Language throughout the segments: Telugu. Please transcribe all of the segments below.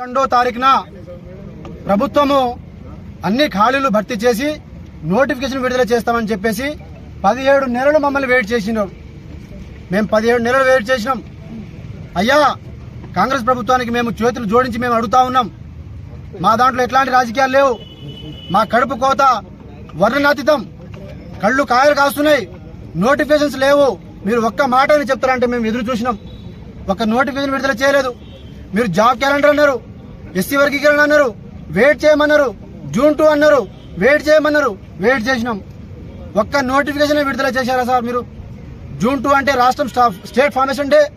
రెండో తారీఖున ప్రభుత్వము అన్ని ఖాళీలు భర్తీ చేసి నోటిఫికేషన్ విడుదల చేస్తామని చెప్పేసి పదిహేడు నెలలు మమ్మల్ని వెయిట్ చేసినారు మేము పదిహేడు నెలలు వెయిట్ చేసినాం. అయ్యా కాంగ్రెస్ ప్రభుత్వానికి మేము చేతులు జోడించి మేము అడుగుతా ఉన్నాం. మా దాంట్లో ఎట్లాంటి రాజకీయాలు లేవు. మా కడుపు కోత వర్ణనాతీతం. కళ్ళు కాయలు కాస్తున్నాయి. నోటిఫికేషన్స్ లేవు. మీరు ఒక్క మాట అని చెప్తారంటే మేము ఎదురు చూసినాం. ఒక నోటిఫికేషన్ విడుదల చేయలేదు. మీరు జాబ్ క్యాలెండర్ అన్నారు ఎస్సీ వర్గీకరణ అన్నారు వెయిట్ చేయమన్నారు జూన్ టూ అన్నారు వెయిట్ చేయమన్నారు వెయిట్ చేసినాం. ఒక్క నోటిఫికేషన్ విడుదల చేశారా సార్ మీరు? జూన్ టూ అంటే రాష్ట్రం స్టా- స్టేట్ ఫార్మేషన్ డే.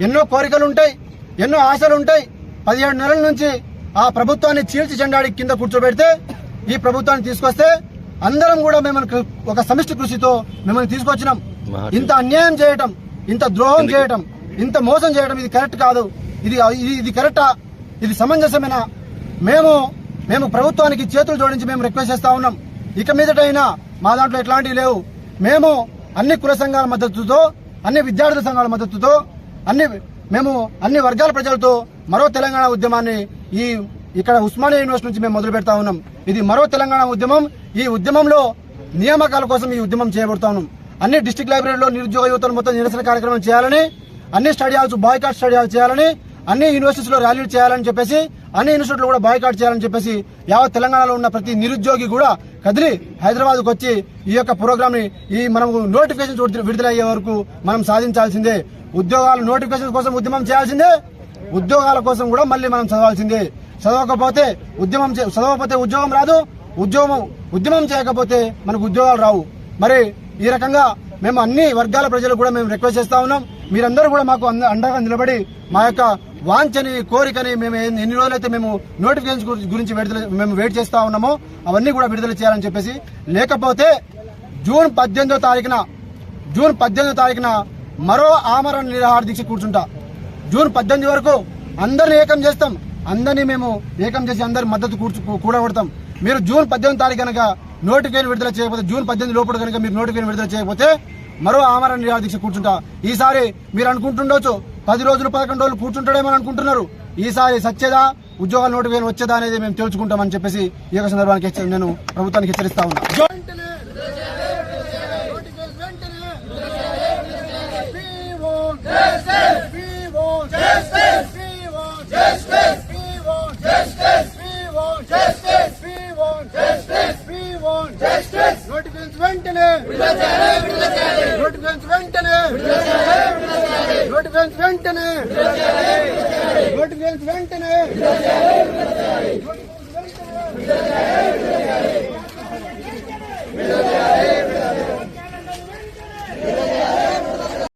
ఎన్నో కోరికలు ఉంటాయి ఎన్నో ఆశలు ఉంటాయి. పదిహేడు నెలల నుంచి ఆ ప్రభుత్వాన్ని చీల్చి చెండాడి కింద కూర్చోబెడితే ఈ ప్రభుత్వాన్ని తీసుకొస్తే అందరం కూడా మిమ్మల్ని ఒక సమిష్టి కృషితో మిమ్మల్ని తీసుకొచ్చినాం. ఇంత అన్యాయం చేయటం ఇంత ద్రోహం చేయటం ఇంత మోసం చేయటం ఇది కరెక్ట్ కాదు. ఇది ఇది- కరెక్టా? ఇది సమంజసమైన? మేము మేము ప్రభుత్వానికి చేతులు జోడించి మేము రిక్వెస్ట్ చేస్తా ఉన్నాం. ఇక మీదటైనా మా దాంట్లో ఎట్లాంటివి లేవు. మేము అన్ని కుల సంఘాల మద్దతుతో అన్ని విద్యార్థుల సంఘాల మద్దతుతో అన్ని మేము అన్ని వర్గాల ప్రజలతో మరో తెలంగాణ ఉద్యమాన్ని ఈ ఇక్కడ ఉస్మానియా యూనివర్సిటీ నుంచి మేము మొదలు పెడతా ఉన్నాం. ఇది మరో తెలంగాణ ఉద్యమం. ఈ ఉద్యమంలో నియామకాల కోసం ఈ ఉద్యమం చేయబడతా ఉన్నాం. అన్ని డిస్టిక్ లైబ్రరీలో నిరుద్యోగ యువతలు మొత్తం నిరసన కార్యక్రమం చేయాలని అన్ని study halls boycott study halls చేయాలని అన్ని యూనివర్సిటీస్లో ర్యాలీలు చేయాలని చెప్పేసి అన్ని యూనివర్సిటీలు కూడా బాయ్కాట్ చేయాలని చెప్పేసి యావత్ తెలంగాణలో ఉన్న ప్రతి నిరుద్యోగి కూడా కదిలి హైదరాబాద్కు వచ్చి ఈ యొక్క ప్రోగ్రామ్ని ఈ మనం నోటిఫికేషన్ విడుదలయ్యే వరకు మనం సాధించాల్సిందే. ఉద్యోగాలు నోటిఫికేషన్ కోసం ఉద్యమం చేయాల్సిందే. ఉద్యోగాల కోసం కూడా మళ్ళీ మనం చదవాల్సిందే. చదవకపోతే ఉద్యమం చే- చదవకపోతే ఉద్యోగం రాదు. ఉద్యోగం ఉద్యమం చేయకపోతే మనకు ఉద్యోగాలు రావు. మరి ఈ రకంగా మేము అన్ని వర్గాల ప్రజలు కూడా మేము రిక్వెస్ట్ చేస్తా ఉన్నాం. మీరందరూ కూడా మాకు అంద- అండగా నిలబడి మా యొక్క వాంఛని కోరికని మేము ఎన్ని రోజులైతే మేము నోటిఫికేషన్ గురించి విడుదల మేము వెయిట్ చేస్తా ఉన్నామో అవన్నీ కూడా విడుదల చేయాలని చెప్పేసి లేకపోతే జూన్ పద్దెనిమిదో తారీఖున జూన్ పద్దెనిమిదో తారీఖున మరో ఆమరణ నిరాహార దీక్ష కూర్చుంటా. జూన్ పద్దెనిమిది వరకు అందరిని ఏకం చేస్తాం. అందరినీ మేము ఏకం చేసి అందరి మద్దతు కూర్చు కూడబడతాం మీరు జూన్ పద్దెనిమిది తారీఖు కనుక నోటిఫికేషన్ విడుదల చేయకపోతే జూన్ పద్దెనిమిది లోపల కనుక మీరు నోటిఫికేషన్ విడుదల చేయకపోతే మరో ఆమరణ నిరాహార దీక్ష కూర్చుంటా. ఈసారి మీరు అనుకుంటుండొచ్చు పది రోజులు పదకొండు రోజులు కూర్చుంటాడేమని అనుకుంటున్నారు. ఈసారి సచ్చేదా? ఉద్యోగాల నోటిఫికేషన్ వచ్చేదా అనేది మేము తెలుసుకుంటామని చెప్పేసి ఈ యొక్క సందర్భానికి నేను ప్రభుత్వానికి హెచ్చరిస్తా ఉన్నా. వెంటనే నోటిఫికేషన్ వెంటనే నోటిఫికేషన్ వెంటనే. నోటిఫికేషన్ వెంటనే.